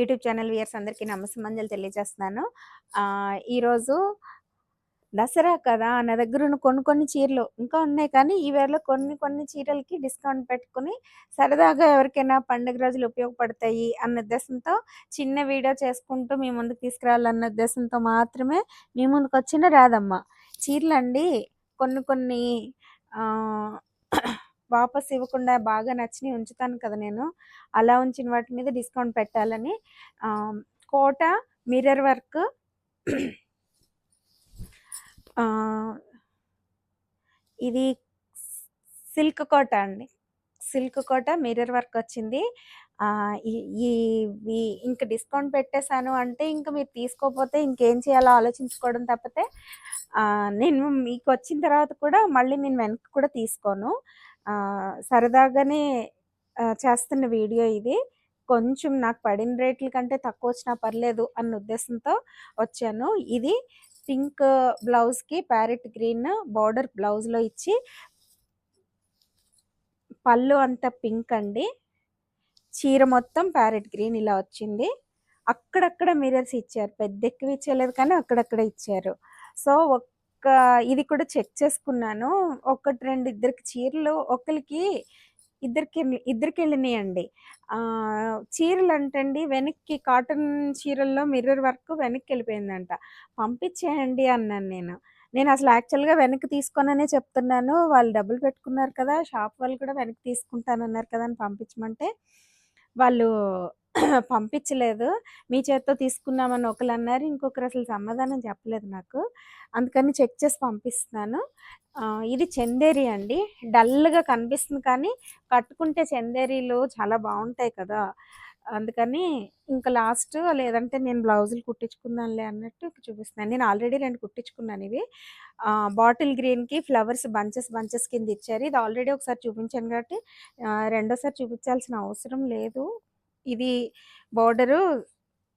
YouTube channel viewers అందరికీ నమస్సమంజలు తెలియజేస్తున్నాను. ఈరోజు దసరా కదా నా దగ్గర ఉన్న కొన్ని కొన్ని చీరలు ఇంకా ఉన్నాయి కానీ ఈ వేళలో కొన్ని కొన్ని చీరలకి డిస్కౌంట్ పెట్టుకుని సరదాగా ఎవరికైనా పండుగ రోజులు ఉపయోగపడతాయి అన్న ఉద్దేశంతో చిన్న వీడియో చేసుకుంటూ మీ ముందుకు తీసుకురావాలన్న ఉద్దేశంతో మాత్రమే మీ ముందుకు వచ్చిన రాదమ్మ చీరలు అండి కొన్ని కొన్ని వాపస్ ఇవ్వకుండా బాగా నచ్చినవి ఉంచుతాను కదా నేను. అలా ఉంచిన వాటి మీద డిస్కౌంట్ పెట్టాలని. కోట మిర్రర్ వర్క్ ఇది సిల్క్ కోట అండి. సిల్క్ కోట మిర్రర్ వర్క్ వచ్చింది. ఈ- ఇంకా ఇంక డిస్కౌంట్ పెట్టేశాను అంటే ఇంకా మీరు తీసుకోకపోతే ఇంకేం చేయాలో ఆలోచించుకోవడం తప్పితే నేను మీకు వచ్చిన తర్వాత కూడా మళ్ళీ నేను వెనక్కి కూడా తీసుకోను. సరదాగానే చేస్తున్న వీడియో ఇది. కొంచెం నాకు పడిన రేట్ల కంటే తక్కువ వచ్చినా పర్లేదు అన్న ఉద్దేశంతో వచ్చాను. ఇది పింక్ బ్లౌజ్కి ప్యారెట్ గ్రీన్ బార్డర్ బ్లౌజ్లో ఇచ్చి పళ్ళు అంతా పింక్ అండి. చీర మొత్తం ప్యారెట్ గ్రీన్ ఇలా వచ్చింది. అక్కడక్కడ మిరర్స్ ఇచ్చారు. పెద్ద ఎక్కువ ఇచ్చేయలేదు కానీ అక్కడక్కడ ఇచ్చారు. సో ఒక ఇది కూడా చెక్ చేసుకున్నాను. ఒకటి రెండు ఇద్దరికి చీరలు ఒకరికి ఇద్దరికి ఇద్దరికి వెళ్ళినాయండి చీరలు అంటండి వెనక్కి కాటన్ చీరల్లో మిర్రర్ వర్క్ వెనక్కి వెళ్ళిపోయిందంట పంపించేయండి అన్నాను నేను. నేను అసలు యాక్చువల్గా వెనక్కి తీసుకోననే చెప్తున్నాను. వాళ్ళు డబ్బులు పెట్టుకున్నారు కదా షాప్ వాళ్ళు కూడా వెనక్కి తీసుకుంటానన్నారు కదా అని పంపించమంటే వాళ్ళు పంపించలేదు. మీ చేత్తో తీసుకున్నామని ఒకరు అన్నారు ఇంకొకరు అసలు సమాధానం చెప్పలేదు నాకు. అందుకని చెక్ చేసి పంపిస్తున్నాను. ఇది చందేరి అండి. డల్గా కనిపిస్తుంది కానీ కట్టుకుంటే చందేరీలు చాలా బాగుంటాయి కదా. అందుకని ఇంకా లాస్ట్ లేదంటే నేను బ్లౌజులు కుట్టించుకున్నానులే అన్నట్టు చూపిస్తున్నాను. నేను ఆల్రెడీ రెండు కుట్టించుకున్నాను ఇవి. బాటిల్ గ్రీన్కి ఫ్లవర్స్ బంచెస్ బంచెస్ కింద ఇచ్చారు. ఇది ఆల్రెడీ ఒకసారి చూపించాను కాబట్టి రెండోసారి చూపించాల్సిన అవసరం లేదు. ఇది బోర్డరు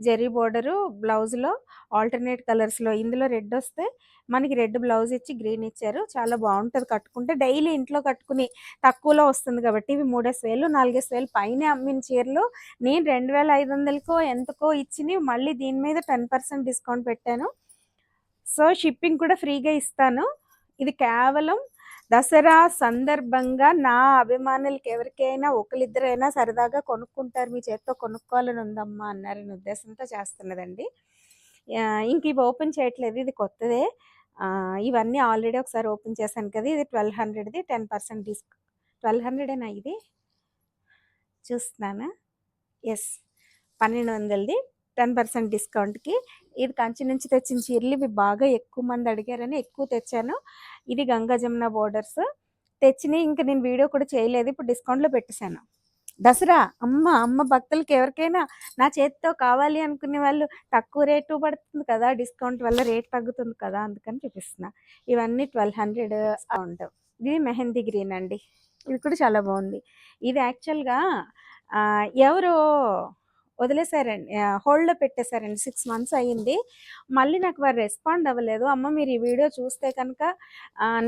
జెర్రీ బోర్డరు బ్లౌజ్లో ఆల్టర్నేట్ కలర్స్లో. ఇందులో రెడ్ వస్తే మనకి రెడ్ బ్లౌజ్ ఇచ్చి గ్రీన్ ఇచ్చారు. చాలా బాగుంటుంది కట్టుకుంటే. డైలీ ఇంట్లో కట్టుకుని తక్కువలో వస్తుంది కాబట్టి ఇవి మూడేసి వేలు నాలుగేసి వేలు పైన అమ్మిన చీరలు. నేను రెండు వేల ఐదు వందలకో ఎంతకో ఇచ్చిని మళ్ళీ దీని మీద టెన్ పర్సెంట్ డిస్కౌంట్ పెట్టాను. సో షిప్పింగ్ కూడా ఫ్రీగా ఇస్తాను. ఇది కేవలం దసరా సందర్భంగా నా అభిమానులకి ఎవరికైనా ఒకరిద్దరైనా సరదాగా కొనుక్కుంటారు. మీ చేత్తో కొనుక్కోవాలని ఉందమ్మా అన్నారని ఉద్దేశంతో చేస్తున్నదండి. ఇంక ఇవి ఓపెన్ చేయట్లేదు. ఇది కొత్తదే. ఇవన్నీ ఆల్రెడీ ఒకసారి ఓపెన్ చేశాను కదా ఇది ట్వెల్వ్ హండ్రెడ్ది టెన్ పర్సెంట్ డిస్క్ ట్వెల్వ్ హండ్రెడేనా ఇది? చూస్తున్నానా? ఎస్ పన్నెండు వందలది. టెన్ పర్సెంట్ డిస్కౌంట్కి ఇది కంచి నుంచి తెచ్చిన చీరలు ఇవి బాగా ఎక్కువ మంది అడిగారని ఎక్కువ తెచ్చాను. ఇది గంగా జమున బోర్డర్స్ తెచ్చినాయి ఇంకా నేను వీడియో కూడా చేయలేదు. ఇప్పుడు డిస్కౌంట్లో పెట్టేశాను. దసరా అమ్మ అమ్మ భక్తులకి ఎవరికైనా నా చేతితో కావాలి అనుకునే వాళ్ళు తక్కువ రేటు పడుతుంది కదా డిస్కౌంట్ వల్ల రేట్ తగ్గుతుంది కదా అందుకని చూపిస్తున్నా. ఇవన్నీ ట్వెల్వ్ హండ్రెడ్ అమౌంట్ ఇది మెహందీ గ్రీన్ అండి. ఇది కూడా చాలా బాగుంది. ఇది యాక్చువల్గా ఎవరు వదిలేశారండి. హోల్డ్లో పెట్టేశారండి. సిక్స్ మంత్స్ అయ్యింది. మళ్ళీ నాకు వారు రెస్పాండ్ అవ్వలేదు. అమ్మ మీరు ఈ వీడియో చూస్తే కనుక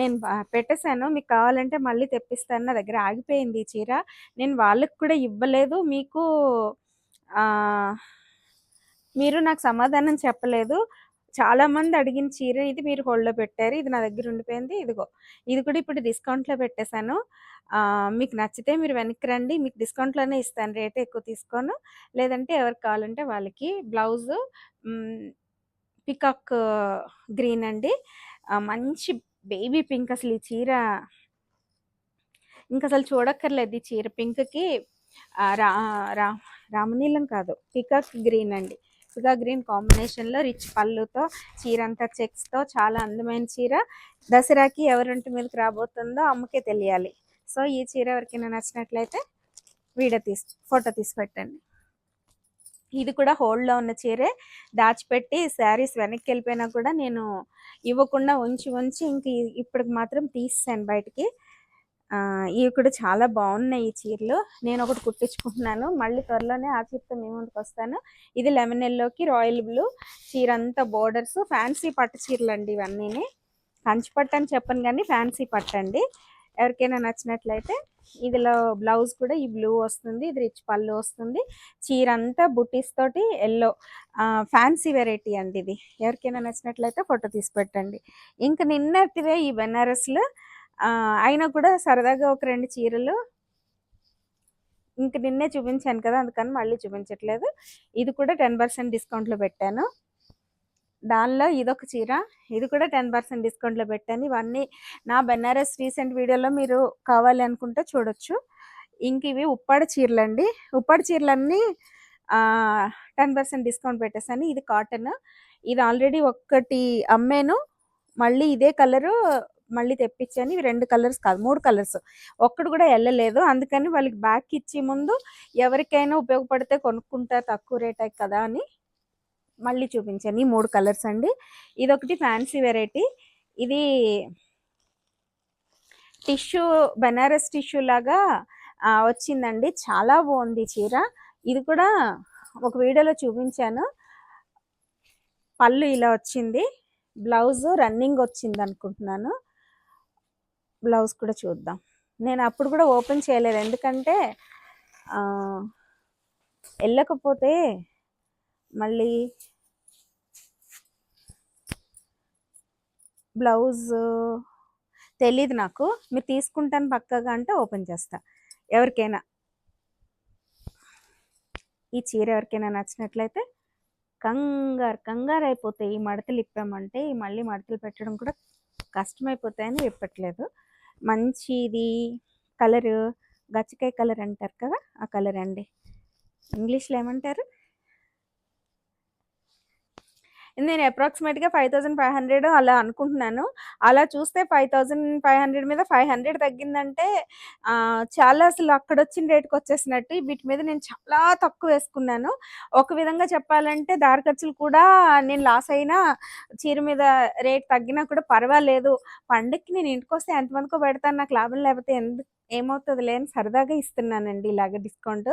నేను పెట్టేశాను. మీకు కావాలంటే మళ్ళీ తెప్పిస్తాను. నా దగ్గర ఆగిపోయింది ఈ చీర. నేను వాళ్ళకి కూడా ఇవ్వలేదు. మీకు మీరు నాకు సమాధానం చెప్పలేదు. చాలా మంది అడిగిన చీర ఇది మీరు హోల్డ్లో పెట్టారు. ఇది నా దగ్గర ఉండిపోయింది. ఇదిగో. ఇది కూడా ఇప్పుడు డిస్కౌంట్లో పెట్టేశాను. మీకు నచ్చితే మీరు వెనక్కి రండి. మీకు డిస్కౌంట్లోనే ఇస్తాను. రేట్ ఎక్కువ తీసుకోను. లేదంటే ఎవరికి కావాలంటే వాళ్ళకి. బ్లౌజ్ పికాక్ గ్రీన్ అండి. మంచి బేబీ పింక్ అసలు ఈ చీర. ఇంకా అసలు చూడక్కర్లేదు ఈ చీర పింక్కి. రా రా రామనీలం కాదు. పికాక్ గ్రీన్ అండి. పికాక్ గ్రీన్ కాంబినేషన్లో రిచ్ పళ్ళుతో చీర అంతా చెక్స్తో చాలా అందమైన చీర. దసరాకి ఎవరింటి మీదకి రాబోతుందో అమ్మకే తెలియాలి. సో ఈ చీర ఎవరికైనా నచ్చినట్లయితే వీడియో తీసి ఫోటో తీసి పెట్టండి. ఇది కూడా హోల్డ్లో ఉన్న చీరే. దాచిపెట్టి శారీస్ వెనక్కి వెళ్ళిపోయినా కూడా నేను ఇవ్వకుండా ఉంచి ఉంచి ఇంక ఇప్పటికి మాత్రం తీసాను బయటికి. ఇవి కూడా చాలా బాగున్నాయి ఈ చీరలు. నేను ఒకటి కుట్టించుకుంటున్నాను. మళ్ళీ త్వరలోనే ఆ చీరతో మీ ముందుకు వస్తాను. ఇది లెమన్ ఎల్లోకి రాయల్ బ్లూ. చీర అంతా బోర్డర్స్ ఫ్యాన్సీ పట్టు చీరలు అండి ఇవన్నీ కంచి పట్టు అని చెప్పను కానీ ఫ్యాన్సీ పట్టు అండి. ఎవరికైనా నచ్చినట్లయితే ఇదిలో బ్లౌజ్ కూడా ఈ బ్లూ వస్తుంది ఇది రిచ్ పళ్ళు వస్తుంది. చీర అంతా బుటీస్ తోటి ఎల్లో ఫ్యాన్సీ వెరైటీ అండి ఇది. ఎవరికైనా నచ్చినట్లయితే ఫోటో తీసి పెట్టండి. ఇంకా నిన్నటివే ఈ బెనారస్లు. అయినా కూడా సరదాగా ఒక రెండు చీరలు ఇంక నిన్నే చూపించాను కదా అందుకని మళ్ళీ చూపించట్లేదు. ఇది కూడా టెన్ పర్సెంట్ డిస్కౌంట్లో పెట్టాను. దానిలో ఇదొక చీర ఇది కూడా టెన్ పర్సెంట్ డిస్కౌంట్లో పెట్టాను. ఇవన్నీ నా బెనారస్ రీసెంట్ వీడియోలో మీరు కావాలి అనుకుంటే చూడొచ్చు. ఇంక ఇవి ఉప్పాడ చీరలు అండి ఉప్పాడ చీరలన్నీ టెన్ పర్సెంట్ డిస్కౌంట్ పెట్టేసాను ఇది కాటన్ ఇది ఆల్రెడీ ఒక్కటి అమ్మాను. మళ్ళీ ఇదే కలరు మళ్ళీ తెప్పించాను ఇవి రెండు కలర్స్ కాదు మూడు కలర్స్. ఒక్కడు కూడా వెళ్ళలేదు అందుకని వాళ్ళకి బ్యాక్ ఇచ్చే ముందు ఎవరికైనా ఉపయోగపడితే కొనుక్కుంటారు తక్కువ రేట్ కదా అని మళ్ళీ చూపించాను ఈ మూడు కలర్స్ అండి. ఇది ఒకటి ఫ్యాన్సీ వెరైటీ. ఇది టిష్యూ బెనారస్ టిష్యూ లాగా వచ్చిందండి. చాలా బాగుంది చీర. ఇది కూడా ఒక వీడియోలో చూపించాను. పళ్ళు ఇలా వచ్చింది. బ్లౌజ్ రన్నింగ్ వచ్చింది అనుకుంటున్నాను. బ్లౌజ్ కూడా చూద్దాం. నేను అప్పుడు కూడా ఓపెన్ చేయలేదు. ఎందుకంటే వెళ్ళకపోతే మళ్ళీ బ్లౌజ్ తెలీదు నాకు. మీరు తీసుకుంటాను పక్కగా అంటే ఓపెన్ చేస్తా. ఎవరికైనా. ఈ చీర ఎవరికైనా నచ్చినట్లయితే కంగారు కంగారు అయిపోతాయి. ఈ మడతలు ఇప్పామంటే ఈ మళ్ళీ మడతలు పెట్టడం కూడా కష్టమైపోతాయని చెప్పట్లేదు. మంచిది కలరు గచ్చకాయ కలర్ అంటారు కదా ఆ కలర్ అండి. ఇంగ్లీష్లో ఏమంటారు? నేను అప్రాక్సిమేట్గా ఫైవ్ థౌజండ్ ఫైవ్ హండ్రెడ్ అలా అనుకుంటున్నాను. అలా చూస్తే ఫైవ్ థౌజండ్ ఫైవ్ హండ్రెడ్ మీద ఫైవ్ హండ్రెడ్ తగ్గిందంటే చాలా అసలు అక్కడ వచ్చిన రేట్కి వచ్చేసినట్టు. వీటి మీద నేను చాలా తక్కువ వేసుకున్నాను. ఒక విధంగా చెప్పాలంటే దారి ఖర్చులు కూడా నేను లాస్ అయినా చీర మీద రేట్ తగ్గినా కూడా పర్వాలేదు. పండక్కి నేను ఇంటికి వస్తే ఎంతమందికో పెడతాను నాకు లాభం లేకపోతే ఎందుకు ఏమవుతుంది లేని సరదాగా ఇస్తున్నానండి ఇలాగ డిస్కౌంట్.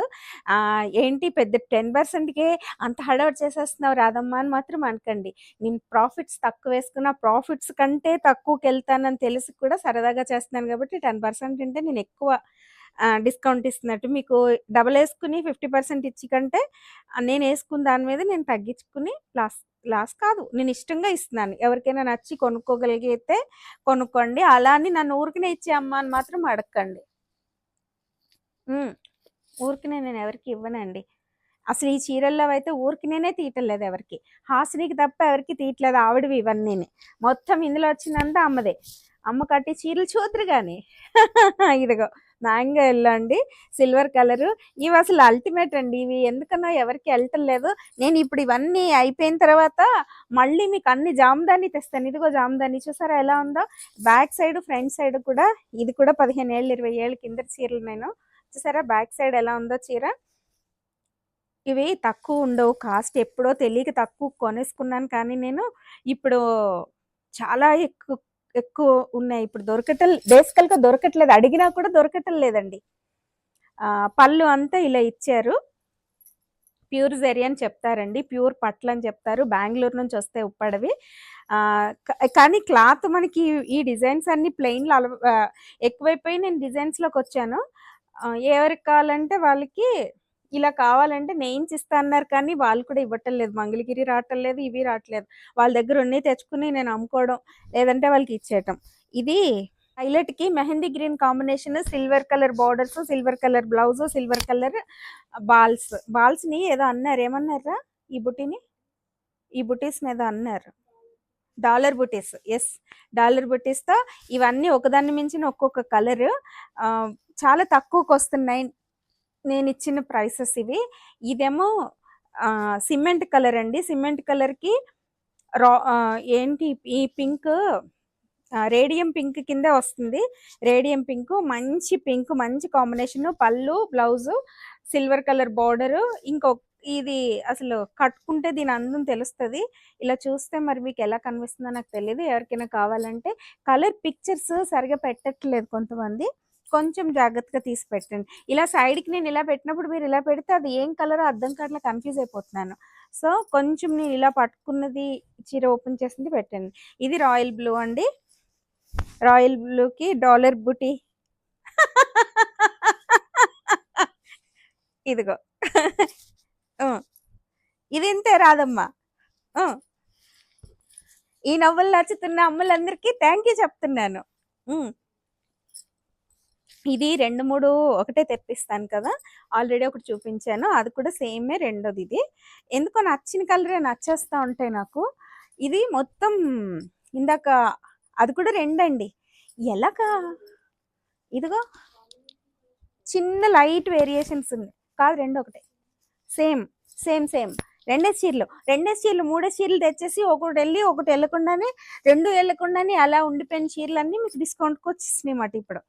ఏంటి పెద్ద టెన్ పర్సెంట్కే అంత హడావుడి చేసేస్తున్నావు రాదమ్మా అని మాత్రం అనకండి. నేను ప్రాఫిట్స్ తక్కువ వేసుకున్న ప్రాఫిట్స్ కంటే తక్కువకి వెళ్తానని తెలిసి కూడా సరదాగా చేస్తున్నాను కాబట్టి టెన్ పర్సెంట్ అంటే నేను ఎక్కువ డిస్కౌంట్ ఇస్తున్నట్టు. మీకు డబల్ వేసుకుని ఫిఫ్టీ పర్సెంట్ ఇచ్చి కంటే నేను వేసుకున్న దాని మీద నేను తగ్గించుకుని లాస్ట్ లాస్ కాదు. నేను ఇష్టంగా ఇస్తున్నాను. ఎవరికైనా నచ్చి కొనుక్కోగలిగితే కొనుక్కోండి. అలా అని నన్ను ఊరికినే ఇచ్చే అమ్మ అని మాత్రం అడగండి ఊరికినే నేను ఎవరికి ఇవ్వనండి. అసలు ఈ చీరల్లో అయితే ఊరికినేనే తీయటలేదు ఎవరికి. హాసినికి తప్ప ఎవరికి తీయట్లేదు ఆవిడవి ఇవన్నీ మొత్తం ఇందులో వచ్చినంత అమ్మదే. అమ్మ కట్టి చీరలు చూద్దరు కానీ ఇదిగో. మ్యాంగో ఎల్లో అండి సిల్వర్ కలరు. ఇవి అసలు అల్టిమేట్ అండి. ఇవి ఎందుకన్నా ఎవరికి వెళ్ళటం లేదు. నేను ఇప్పుడు ఇవన్నీ అయిపోయిన తర్వాత మళ్ళీ మీకు అన్ని జామదాని తెస్తాను. ఇదిగో జామదాని. చూసారా ఎలా ఉందో? బ్యాక్ సైడ్ ఫ్రంట్ సైడ్ కూడా ఇది కూడా పదిహేను ఏళ్ళు ఇరవై ఏళ్ళ కింద చీరలు నేను. చూసారా బ్యాక్ సైడ్ ఎలా ఉందో చీర? ఇవి తక్కువ ఉండవు. కాస్ట్ ఎప్పుడో తెలియక తక్కువ కొనేసుకున్నాను. కానీ నేను ఇప్పుడు చాలా ఎక్కువ ఎక్కువ ఉన్నాయి. ఇప్పుడు దొరకటం బేసికల్గా దొరకట్లేదు. అడిగినా కూడా దొరకటం లేదండి. ఆ, పళ్ళు అంతా ఇలా ఇచ్చారు. ప్యూర్ జెరీ అని చెప్తారండి. ప్యూర్ పట్లు అని చెప్తారు. బెంగళూరు నుంచి వస్తే ఉప్పడవి. కానీ క్లాత్ మనకి ఈ డిజైన్స్ అన్ని ప్లెయిన్లో అలవ ఎక్కువైపోయి నేను డిజైన్స్లోకి వచ్చాను. ఎవరికి కావాలంటే వాళ్ళకి ఇలా కావాలంటే నేను ఇస్తా అన్నారు కానీ వాళ్ళు కూడా ఇవ్వటం లేదు. మంగళగిరి రావటం లేదు ఇవి రావట్లేదు వాళ్ళ దగ్గర ఉన్నాయి తెచ్చుకుని నేను అమ్ముకోవడం లేదంటే వాళ్ళకి ఇచ్చేయటం. ఇది హైలైట్కి mehndi green combination silver colour borders silver colour blouse silver colour balls. బాల్స్ని ఏదో అన్నారు. ఏమన్నారా ఈ బుటీని? ఈ బుటీస్ ఏదో అన్నారు. డాలర్ బుటీస్. ఎస్ డాలర్ బుటీస్తో ఇవన్నీ ఒకదాన్ని మించిన ఒక్కొక్క కలర్. చాలా తక్కువకి వస్తున్నాయి నేను ఇచ్చిన ప్రైసెస్ ఇవి. ఇదేమో సిమెంట్ కలర్ అండి. సిమెంట్ కలర్కి రా ఏంటి ఈ పింక్ రేడియం పింక్ కింద వస్తుంది. రేడియం పింక్ మంచి పింక్ మంచి కాంబినేషన్. పళ్ళు బ్లౌజు సిల్వర్ కలర్ బార్డరు. ఇంకో ఇది అసలు కట్టుకుంటే దీని అందం తెలుస్తుంది. ఇలా చూస్తే మరి మీకు ఎలా కనిపిస్తుందో నాకు తెలియదు ఎవరికైనా కావాలంటే కలర్ పిక్చర్స్ సరిగా పెట్టట్లేదు కొంతమంది. కొంచెం జాగ్రత్తగా తీసి పెట్టండి. ఇలా సైడ్కి నేను ఇలా పెట్టినప్పుడు మీరు ఇలా పెడితే అది ఏం కలర్ అర్థం కావట్లే కన్ఫ్యూజ్ అయిపోతున్నాను. సో కొంచెం నేను ఇలా పట్టుకున్నది చీర ఓపెన్ చేసింది పెట్టండి. ఇది రాయల్ బ్లూ అండి. రాయల్ బ్లూకి డాలర్ బుటీ. ఇదిగో. ఇది ఇంతే రాదమ్మా. ఈ నవ్వులు నచ్చుతున్న అమ్మలందరికీ థ్యాంక్ యూ చెప్తున్నాను ఇది రెండు మూడు ఒకటే తెప్పిస్తాను కదా. ఆల్రెడీ ఒకటి చూపించాను. అది కూడా సేమే రెండోది ఇది. ఎందుకో నచ్చిన కలరే నచ్చేస్తూ ఉంటాయి నాకు. ఇది మొత్తం ఇందాక అది కూడా రెండండి. ఎలాగా? ఇదిగో. చిన్న లైట్ వేరియేషన్స్ ఉన్నాయి. కాదు రెండు ఒకటే. Same same same. రెండే చీరలు. రెండే చీరలు మూడే చీరలు తెచ్చేసి ఒకటి వెళ్ళి ఒకటి వెళ్ళకుండానే రెండు వెళ్ళకుండానే అలా ఉండిపోయిన చీరలన్నీ మీకు డిస్కౌంట్కి వచ్చేసినాయి అన్నమాట ఇప్పుడు.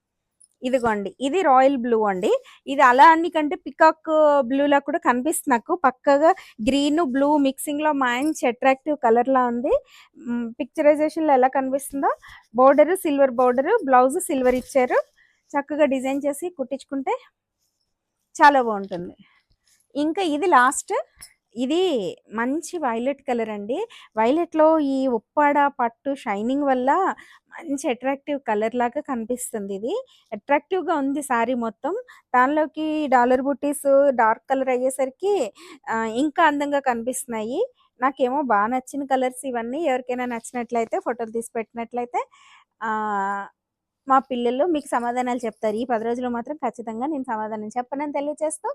ఇదిగోండి. ఇది రాయల్ బ్లూ అండి. ఇది అలా అన్ని కంటే పికాక్ బ్లూ లా కూడా కనిపిస్తుంది నాకు. పక్కగా గ్రీన్ బ్లూ మిక్సింగ్లో మంచి అట్రాక్టివ్ కలర్ లా ఉంది. పిక్చరైజేషన్లో ఎలా కనిపిస్తుందో? Border silver border blouse silver ఇచ్చారు. చక్కగా డిజైన్ చేసి కుట్టించుకుంటే చాలా బాగుంటుంది. ఇంకా ఇది లాస్ట్ ఇది మంచి వైలెట్ కలర్ అండి. వైలెట్లో ఈ ఉప్పాడ పట్టు షైనింగ్ వల్ల మంచి అట్రాక్టివ్ కలర్ లాగా కనిపిస్తుంది ఇది. అట్రాక్టివ్గా ఉంది సారీ మొత్తం. దానిలోకి డాలర్ బుట్టీస్ డార్క్ కలర్ అయ్యేసరికి ఇంకా అందంగా కనిపిస్తున్నాయి. నాకేమో బాగా నచ్చిన కలర్స్ ఇవన్నీ. ఎవరికైనా నచ్చినట్లయితే ఫోటోలు తీసి పెట్టినట్లయితే మా పిల్లలు మీకు సమాధానాలు చెప్తారు. ఈ పది రోజులు మాత్రం ఖచ్చితంగా నేను సమాధానం చెప్పనని తెలియజేస్తూ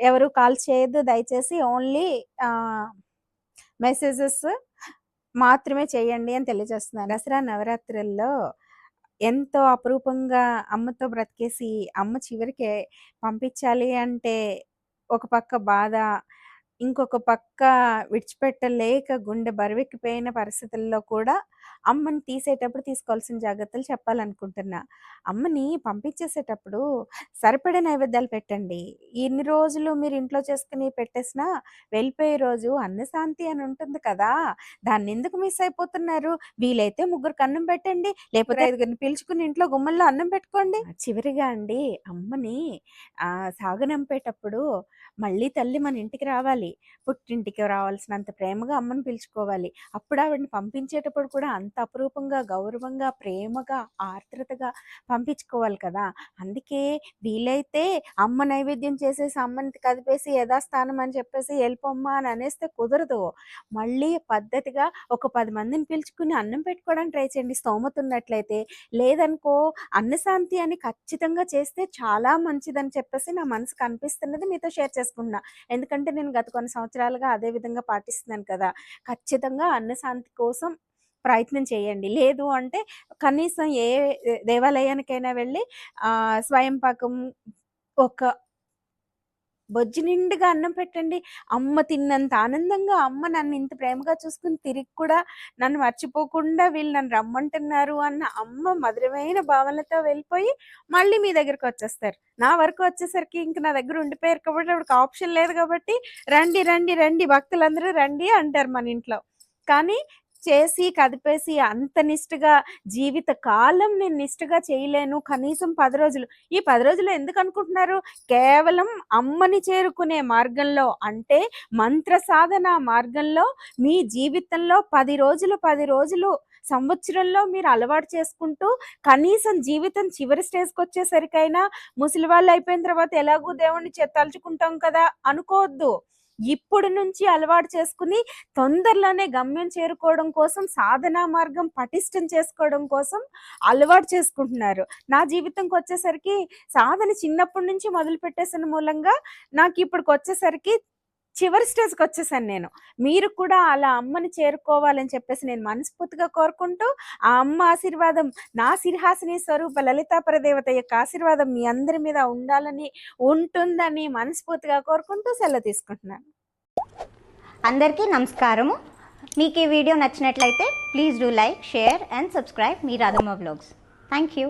ఎవరు కాల్ చేయొద్దు. దయచేసి ఓన్లీ మెసేజెస్ మాత్రమే చేయండి అని తెలియజేస్తున్నారు దసరా నవరాత్రుల్లో ఎంతో అపరూపంగా అమ్మతో బ్రతికేసి అమ్మ చివరికి పంపించాలి అంటే ఒక పక్క బాధ ఇంకొక పక్క విడిచిపెట్టలేక గుండె బరువెక్కిపోయిన పరిస్థితుల్లో కూడా అమ్మని తీసేటప్పుడు తీసుకోవాల్సిన జాగ్రత్తలు చెప్పాలనుకుంటున్నా. అమ్మని పంపించేసేటప్పుడు సరిపడే నైవేద్యాలు పెట్టండి. ఇన్ని రోజులు మీరు ఇంట్లో చేసుకుని పెట్టేసినా వెళ్ళిపోయే రోజు అన్నశాంతి అని ఉంటుంది కదా! దాన్ని ఎందుకు మిస్ అయిపోతున్నారు? వీలైతే ముగ్గురికి అన్నం పెట్టండి లేకపోతే ఐదుగురిని పిలుచుకుని ఇంట్లో గుమ్మల్లో అన్నం పెట్టుకోండి. చివరిగా అండి అమ్మని ఆ! సాగనంపేటప్పుడు మళ్ళీ తల్లి మన ఇంటికి రావాలి. పుట్టింటికి రావాల్సినంత ప్రేమగా అమ్మని పిలుచుకోవాలి. అప్పుడు ఆవిడని పంపించేటప్పుడు కూడా అంత అపురూపంగా గౌరవంగా ప్రేమగా ఆర్ద్రతగా పంపించుకోవాలి కదా. అందుకే వీలైతే అమ్మ నైవేద్యం చేసేసి అమ్మని కదిపేసి యథాస్థానం అని చెప్పేసి వెళ్ళిపోమ్మా అని అనేస్తే కుదరదు. మళ్ళీ పద్ధతిగా ఒక పది మందిని పిలుచుకుని అన్నం పెట్టుకోవడానికి ట్రై చేయండి. స్తోమత ఉన్నట్లయితే. లేదనుకో అన్నశాంతి అని ఖచ్చితంగా చేస్తే చాలా మంచిదని చెప్పేసి నా మనసుకు అనిపిస్తున్నది మీతో షేర్ చేసుకున్నా ఎందుకంటే నేను గత కొన్ని సంవత్సరాలుగా అదే విధంగా పాటిస్తున్నాను కదా! ఖచ్చితంగా అన్నశాంతి కోసం ప్రయత్నం చేయండి. లేదు అంటే కనీసం ఏ దేవాలయానికైనా వెళ్ళి ఆ స్వయం పాకం ఒక బొజ్జి నిండుగా అన్నం పెట్టండి. అమ్మ తిన్నంత ఆనందంగా అమ్మ నన్ను ఇంత ప్రేమగా చూసుకుని తిరిగి కూడా నన్ను మర్చిపోకుండా వీళ్ళు నన్ను రమ్మంటున్నారు అన్న అమ్మ మధురమైన భావనలతో వెళ్ళిపోయి మళ్ళీ మీ దగ్గరకు వచ్చేస్తారు. నా వరకు వచ్చేసరికి ఇంక నా దగ్గర ఉండిపోయారు కాబట్టి అప్పుడు ఆప్షన్ లేదు కాబట్టి రండి రండి రండి భక్తులందరూ రండి అంటారు మన ఇంట్లో. కానీ చేసి కదిపేసి అంత నిష్ఠగా జీవిత కాలం నేను నిష్ఠగా చేయలేను కనీసం పది రోజులు. ఈ పది రోజులు ఎందుకు అనుకుంటున్నారు? కేవలం అమ్మని చేరుకునే మార్గంలో అంటే మంత్ర సాధన మార్గంలో మీ జీవితంలో పది రోజులు పది రోజులు సంవత్సరంలో మీరు అలవాటు చేసుకుంటూ కనీసం జీవితం చివరి స్టేజ్కి వచ్చేసరికైనా ముసలి వాళ్ళు అయిపోయిన తర్వాత ఎలాగూ దేవుణ్ణి తలుచుకుంటాం కదా అనుకోవద్దు. ఇప్పుడు నుంచి అలవాటు చేసుకుని తొందరలోనే గమ్యం చేరుకోవడం కోసం సాధనా మార్గం పటిష్టం చేసుకోవడం కోసం అలవాటు చేసుకుంటున్నారు. నా జీవితంకి వచ్చేసరికి సాధన చిన్నప్పటి నుంచి మొదలు పెట్టేసిన మూలంగా నాకు ఇప్పటికి వచ్చేసరికి చివరి స్టేజ్కి వచ్చేసాను నేను. మీరు కూడా అలా అమ్మని చేరుకోవాలని చెప్పేసి నేను మనస్ఫూర్తిగా కోరుకుంటూ ఆ అమ్మ ఆశీర్వాదం నా సిరిహాసిని స్వరూప లలితా పరదేవత యొక్క ఆశీర్వాదం మీ అందరి మీద ఉండాలని ఉంటుందని మనస్ఫూర్తిగా కోరుకుంటూ సెలవు తీసుకుంటున్నాను. అందరికీ నమస్కారము. మీకు ఈ వీడియో నచ్చినట్లయితే please do like share and subscribe me Radhamma blogs thank you